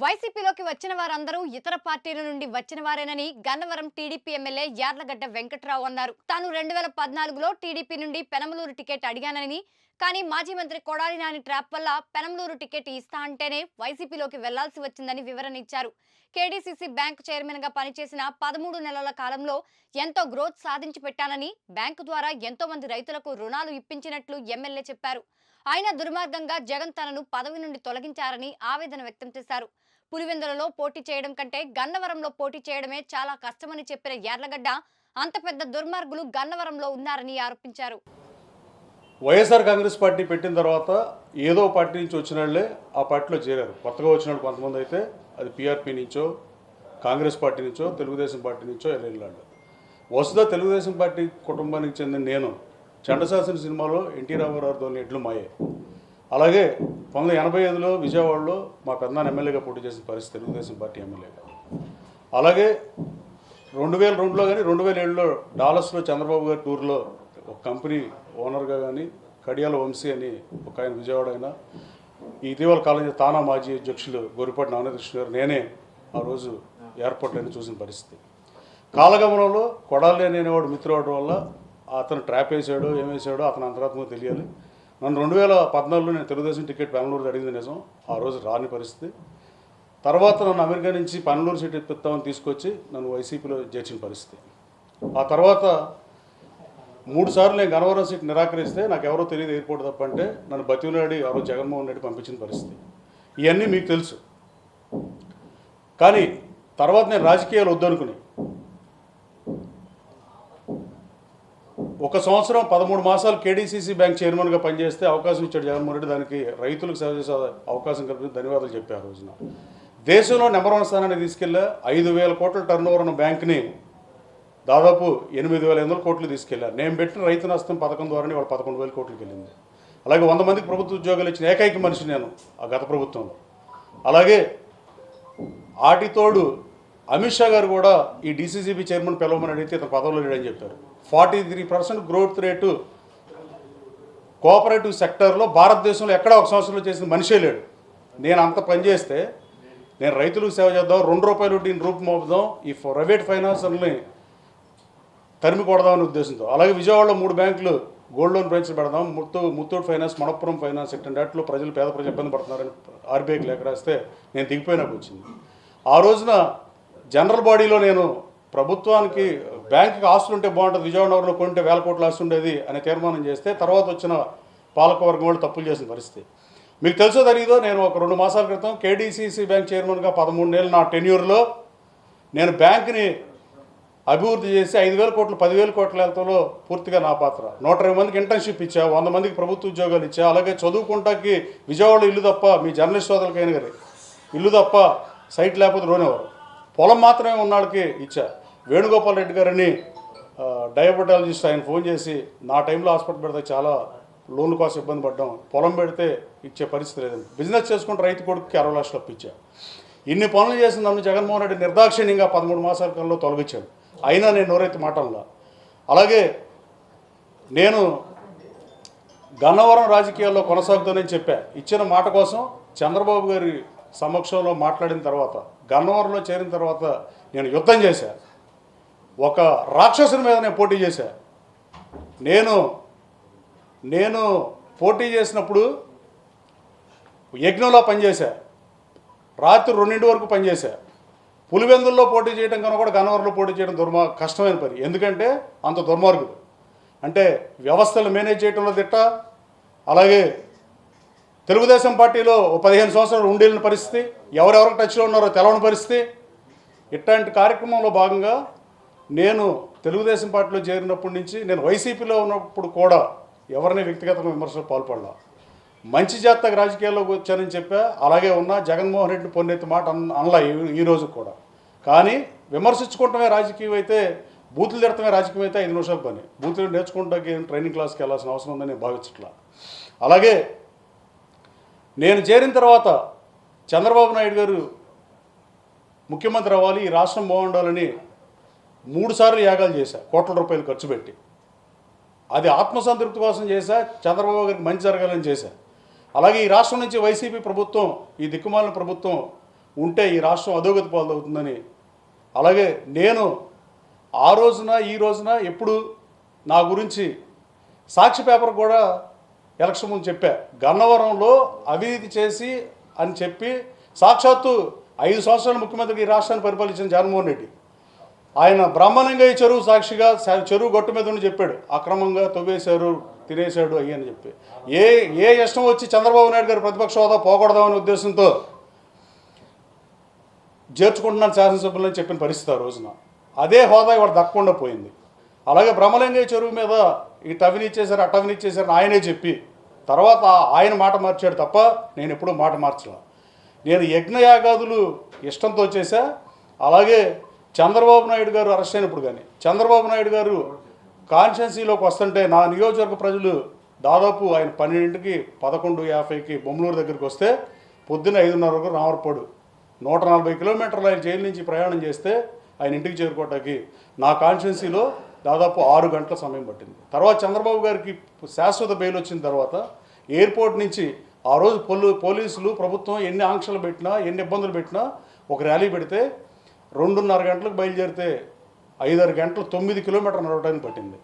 వైసీపీలోకి వచ్చిన వారందరూ ఇతర పార్టీల నుండి వచ్చిన వారేనని గన్నవరం టీడీపీ ఎమ్మెల్యే యార్లగడ్డ వెంకట్రావు అన్నారు. తాను రెండు వేల పద్నాలుగులో టీడీపీ నుండి పెనమలూరు టికెట్ అడిగానని కానీ మాజీ మంత్రి కొడాలి నాని ట్రాప్ వల్ల పెనమలూరు టికెట్ ఇస్తా అంటేనే వైసీపీలోకి వెళ్ళాల్సి వచ్చిందని వివరణ ఇచ్చారు. కేడీసీసీ బ్యాంకు చైర్మన్గా పనిచేసిన పదమూడు నెలల కాలంలో ఎంతో గ్రోత్ సాధించి పెట్టానని బ్యాంకు ద్వారా ఎంతో మంది రైతులకు రుణాలు ఇప్పించినట్లు ఎమ్మెల్యే చెప్పారు. ఆయన దుర్మార్గంగా జగన్ తనను పదవి నుండి తొలగించారని ఆవేదన వ్యక్తం చేశారు. పులివెందులలో పోటీ చేయడం కంటే గన్నవరంలో పోటీ చేయడమే చాలా కష్టమని చెప్పిన యార్లగడ్డ అంత పెద్ద దుర్మార్గులు గన్నవరంలో ఉన్నారని ఆరోపించారు. వైఎస్ఆర్ కాంగ్రెస్ పార్టీ పెట్టిన తర్వాత ఏదో పార్టీ నుంచి వచ్చిన వాళ్ళే ఆ పార్టీలో చేరారు. కొత్తగా వచ్చిన వాళ్ళు కొంతమంది అయితే అది పీఆర్పీ నుంచో కాంగ్రెస్ పార్టీ నుంచో తెలుగుదేశం పార్టీ నుంచో వెళ్ళాళ్ళు వసుధ తెలుగుదేశం పార్టీ కుటుంబానికి చెందిన నేను చండశాసన సినిమాలో ఎన్టీ రామారావుతో ఎడ్లు మాయే. అలాగే పంతొమ్మిది ఎనభై ఐదులో విజయవాడలో మా పెద్దనాన్న ఎమ్మెల్యేగా పోటీ చేసిన పరిస్థితి తెలుగుదేశం పార్టీ ఎమ్మెల్యేగా అలాగే రెండు వేల రెండులో కానీ రెండు వేల ఏడులో డాలస్లో చంద్రబాబు గారి టూర్లో ఒక కంపెనీ ఓనర్గా కానీ కడియాల వంశీ అని ఒక ఆయన విజయవాడ అయినా ఇటీవల కాలం తానా మాజీ అధ్యక్షులు గోరిపాటి నాగకృష్ణ గారు నేనే ఆ రోజు ఎయిర్పోర్ట్లోనే చూసిన పరిస్థితి. కాలగమనంలో కొడాలి అనేవాడు మిత్రుడు వల్ల అతను ట్రాప్ వేసాడో ఏమేసాడో అతను అంతరాత్మకు తెలియాలి. నన్ను రెండు వేల పద్నాలుగులో నేను తెలుగుదేశం టికెట్ బెంగళూరు అడిగింది నిజం. ఆ రోజు రాని పరిస్థితి. తర్వాత నన్ను అమెరికా నుంచి పన్నెండూరు సీట్ ఇప్పిస్తామని తీసుకొచ్చి నన్ను వైసీపీలో చేర్చిన పరిస్థితి. ఆ తర్వాత మూడు సార్లు నేను గనవరం సీట్ నిరాకరిస్తే నాకు ఎవరో తెలియదు ఎయిర్పోర్ట్ తప్ప అంటే నన్ను బతిమలాడి ఆ రోజు జగన్మోహన్ రెడ్డి పంపించిన పరిస్థితి. ఇవన్నీ మీకు తెలుసు. కానీ తర్వాత నేను రాజకీయాలు వద్దనుకుని ఒక సంవత్సరం పదమూడు మాసాలు కేడీసీసీ బ్యాంక్ చైర్మన్గా పనిచేస్తే అవకాశం ఇచ్చాడు జగన్మోహన్ రెడ్డి. దానికి రైతులకు సేవ చేసే అవకాశం కల్పించి ధన్యవాదాలు చెప్పారు రోజున. దేశంలో నెంబర్ వన్ స్థానాన్ని తీసుకెళ్ళా ఐదు వేల కోట్ల టర్న్ ఓవర్ ఉన్న బ్యాంక్ని దాదాపు ఎనిమిది వేల ఎనిమిది కోట్లు తీసుకెళ్ళారు. నేను పెట్టిన రైతు నష్టం పథకం ద్వారానే వాళ్ళు పదకొండు వేల కోట్లకి వెళ్ళింది. అలాగే వంద మందికి ప్రభుత్వ ఉద్యోగాలు ఇచ్చిన ఏకైక మనిషి నేను ఆ గత ప్రభుత్వంలో. అలాగే ఆటితోడు అమిత్ షా గారు కూడా ఈ డీసీసీబీ చైర్మన్ పిలవమని అడిగితే ఇతను పదవిలో లేడని చెప్పారు forty three percent growth rate cooperative సెక్టర్లో భారతదేశంలో ఎక్కడ ఒక సంవత్సరంలో చేసిన మనిషే లేడు. నేను అంత పనిచేస్తే నేను రైతులకు సేవ చేద్దాం రెండు రూపాయలు దీన్ని రూపు మోపుదాం ఈ ప్రైవేట్ ఫైనాన్సర్ని తరిమి కొడదామనే ఉద్దేశంతో. అలాగే విజయవాడలో మూడు బ్యాంకులు గోల్డ్ లోన్ బ్రాంచ్లు పెడదాం ముత్తూ ముత్తూట్ ఫైనాన్స్ మణపురం ఫైనాన్స్ ఇట్లాంటి వాటిలో ప్రజలు పేద ప్రజలు ఇబ్బంది పడుతున్నారని ఆర్బీఐకి లేఖ రాస్తే నేను దిగిపోయినాకు వచ్చింది ఆ రోజున జనరల్ బాడీలో నేను ప్రభుత్వానికి బ్యాంకుకి ఆస్తులు ఉంటే బాగుంటుంది. విజయవాడ నగరంలో కొంటే వేల కోట్ల ఆస్తి ఉండేది అనే తీర్మానం చేస్తే తర్వాత వచ్చిన పాలకవర్గం వాళ్ళు తప్పులు చేసిన పరిస్థితి. మీకు తెలుసో తెలియదో నేను ఒక రెండు మాసాల క్రితం కేడీసీసీ బ్యాంక్ చైర్మన్గా పదమూడు నెలలు నా టెన్యూర్లో నేను బ్యాంక్ని అభివృద్ధి చేసి ఐదు వేల కోట్లు పదివేల కోట్ల ఎంతలో పూర్తిగా నా పాత్ర. నూట ఇరవై మందికి ఇంటర్న్షిప్ ఇచ్చా వంద మందికి ప్రభుత్వ ఉద్యోగాలు ఇచ్చా అలాగే చదువుకుంటాకి విజయవాడ ఇల్లు తప్ప మీ జర్నలిస్ట్ సోదరులకైనా గారి. ఇల్లు తప్ప సైట్ లేకపోతే రోనేవారు. పొలం మాత్రమే ఉన్న వాళ్ళకి ఇచ్చా. వేణుగోపాల్ రెడ్డి గారని డయాబెటాలజిస్ట్ ఆయన ఫోన్ చేసి నా టైంలో హాస్పిటల్ పెడితే చాలా లోన్ కోసం ఇబ్బంది పడ్డాం. పొలం పెడితే ఇచ్చే పరిస్థితి లేదండి బిజినెస్ చేసుకుంటే రైతు కొడుకుకి అరవై లక్షలు అప్పించా ఇన్ని పనులు చేసిన నన్ను జగన్మోహన్ రెడ్డి నిర్దాక్షిణ్యంగా పదమూడు మాసాల కాలంలో తొలగించాడు. అయినా నేను నోరైతే మాటల్లో అలాగే నేను గన్నవరం రాజకీయాల్లో కొనసాగుతానని చెప్పా. ఇచ్చిన మాట కోసం చంద్రబాబు గారి సమక్షంలో మాట్లాడిన తర్వాత గన్నవరంలో చేరిన తర్వాత నేను యుద్ధం చేశా. ఒక రాక్షసుని మీద నేను పోటీ చేశా. నేను నేను పోటీ చేసినప్పుడు యజ్ఞంలో పనిచేశా. రాత్రి రెండింటి వరకు పనిచేశా. పులివెందుల్లో పోటీ చేయడం కన్నా కూడా గన్నవరంలో పోటీ చేయడం దుర్మా కష్టమైన పని. ఎందుకంటే అంత దుర్మార్గుడు. అంటే వ్యవస్థలు మేనేజ్ చేయడంలో తిట్ట. అలాగే తెలుగుదేశం పార్టీలో పదిహేను సంవత్సరాలు ఉండేళ్ళని పరిస్థితి ఎవరెవరికి టచ్లో ఉన్నారో తెలవని పరిస్థితి. ఇట్లాంటి కార్యక్రమంలో భాగంగా నేను తెలుగుదేశం పార్టీలో చేరినప్పటి నుంచి నేను వైసీపీలో ఉన్నప్పుడు కూడా ఎవరిని వ్యక్తిగతంగా విమర్శలు పాల్పడలా. మంచి జాతక రాజకీయాల్లోకి వచ్చానని చెప్పా అలాగే ఉన్నా జగన్మోహన్ రెడ్డి పొన్నెత్తి మాట అన్ అనలా ఈ- రోజు కూడా. కానీ విమర్శించుకోవటమే రాజకీయం అయితే బూతులు తిడటమే రాజకీయం అయితే ఐదు నిమిషాల పని. బూతులు నేర్చుకుంటాకి ట్రైనింగ్ క్లాస్కి వెళ్ళాల్సిన అవసరం ఉందని నేను భావించట్లా. అలాగే నేను చేరిన తర్వాత చంద్రబాబు నాయుడు గారు ముఖ్యమంత్రి అవ్వాలి ఈ రాష్ట్రం బాగుండాలని మూడుసార్లు యాగాలు చేశా కోట్ల రూపాయలు ఖర్చు పెట్టి. అది ఆత్మసంతృప్తి కోసం చేశా చంద్రబాబు గారికి మంచి జరగాలని చేశా. అలాగే ఈ రాష్ట్రం నుంచి వైసీపీ ప్రభుత్వం ఈ దిక్కుమాలిన ప్రభుత్వం ఉంటే ఈ రాష్ట్రం అధోగతి పాలవుతుందని. అలాగే నేను ఆ రోజున ఈ రోజున ఎప్పుడు నా గురించి సాక్షి పేపర్ కూడా ఎలక్షన్ ముందు చెప్పా. గన్నవరంలో అవినీతి చేసి అని చెప్పి సాక్షాత్తు ఐదు సంవత్సరాలు ముఖ్యమంత్రికి ఈ రాష్ట్రాన్ని పరిపాలించిన జగన్మోహన్ రెడ్డి. ఆయన బ్రాహ్మణంగా ఈ చెరువు సాక్షిగా చెరువు గట్టు మీద ఉండి చెప్పాడు. అక్రమంగా తవ్వేశారు తినేశాడు అయ్యి అని చెప్పి. ఏ ఏ ఇష్టం వచ్చి చంద్రబాబు నాయుడు గారు ప్రతిపక్ష హోదా పోకూడదామనే ఉద్దేశంతో చేర్చుకుంటున్నాను శాసనసభ్యులని చెప్పిన పరిస్థితి ఆ రోజున. అదే హోదా ఇవాడు దక్కకుండా పోయింది. అలాగే బ్రహ్మలింగయ్య చెరువు మీద ఇటు అవినీతి చేశారు అటు అవినీతి చేశారని ఆయనే చెప్పి తర్వాత ఆయన మాట మార్చాడు తప్ప నేను ఎప్పుడూ మాట మార్చలా నేను యజ్ఞయాగాదులు ఇష్టంతో చేశా. అలాగే చంద్రబాబు నాయుడు గారు అరెస్ట్ అయినప్పుడు కానీ చంద్రబాబు నాయుడు గారు కాన్స్టిట్యున్సీలోకి వస్తుంటే నా నియోజకవర్గ ప్రజలు దాదాపు ఆయన పన్నెండింటికి పదకొండు యాభైకి బొమ్మలూరు దగ్గరికి వస్తే పొద్దున్న ఐదున్నర వరకు రామరపాడు నూట నలభై కిలోమీటర్లు ఆయన జైలు నుంచి ప్రయాణం చేస్తే ఆయన ఇంటికి చేరుకోవటానికి నా కాన్స్టిట్యున్సీలో దాదాపు ఆరు గంటల సమయం పట్టింది. తర్వాత చంద్రబాబు గారికి శాశ్వత బెయిల్ వచ్చిన తర్వాత ఎయిర్పోర్ట్ నుంచి ఆ రోజు పోలు పోలీసులు ప్రభుత్వం ఎన్ని ఆంక్షలు పెట్టినా ఎన్ని ఇబ్బందులు పెట్టినా ఒక ర్యాలీ పెడితే రెండున్నర గంటలకు బయలుదేరితే ఐదారు గంటలు తొమ్మిది కిలోమీటర్లు నడవడానికి పట్టింది.